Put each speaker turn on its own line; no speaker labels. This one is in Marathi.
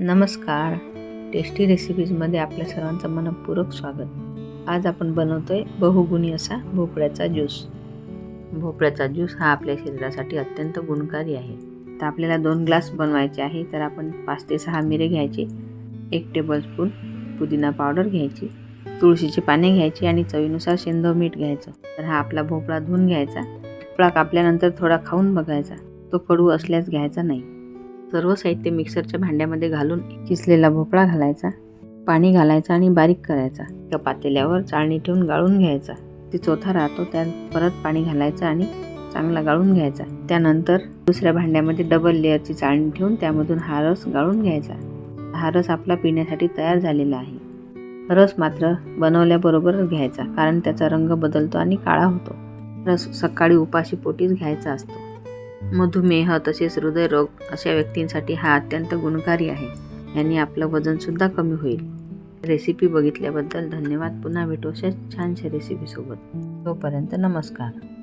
नमस्कार. टेस्टी रेसिपीजमध्ये आपल्या सर्वांचं मनपूर्वक स्वागत. आज आपण बनवतो आहे बहुगुणी असा भोपळ्याचा ज्यूस. भोपळ्याचा ज्यूस हा आपल्या शरीरासाठी अत्यंत गुणकारी आहे. तर आपल्याला दोन ग्लास बनवायचे आहे तर आपण पाच ते सहा मिरे घ्यायचे एक टेबलस्पून पुदिना पावडर घ्यायची तुळशीची पाने घ्यायची आणि चवीनुसार शेंदव मीठ घ्यायचं. तर हा आपला भोपळा धुवून घ्यायचा. भोपळा कापल्यानंतर थोडा खाऊन बघायचा. तो कडू असल्यास घ्यायचा नाही. सर्व साहित्य मिक्सरच्या भांड्यामध्ये घालून किसलेला भोपळा घालायचा पाणी घालायचं आणि बारीक करायचा. त्या पातेल्यावर चाळणी ठेवून गाळून घ्यायचा. ते चौथा राहतो त्यात परत पाणी घालायचं आणि चांगला गाळून घ्यायचा. त्यानंतर दुसऱ्या भांड्यामध्ये डबल लेअरची चाळणी ठेवून त्यामधून हा रस गाळून घ्यायचा. हा रस आपला पिण्यासाठी तयार झालेला आहे. रस मात्र बनवल्याबरोबरच घ्यायचा कारण त्याचा रंग बदलतो आणि काळा होतो. रस सकाळी उपाशी पोटीच घ्यायचा असतो. मधुमेह तसेच हृदयरोग अशा व्यक्तींसाठी हा अत्यंत गुणकारी आहे. यांनी आपलं वजनसुद्धा कमी होईल. रेसिपी बघितल्याबद्दल धन्यवाद. पुन्हा भेटू अशा छानशा रेसिपीसोबत. तोपर्यंत नमस्कार.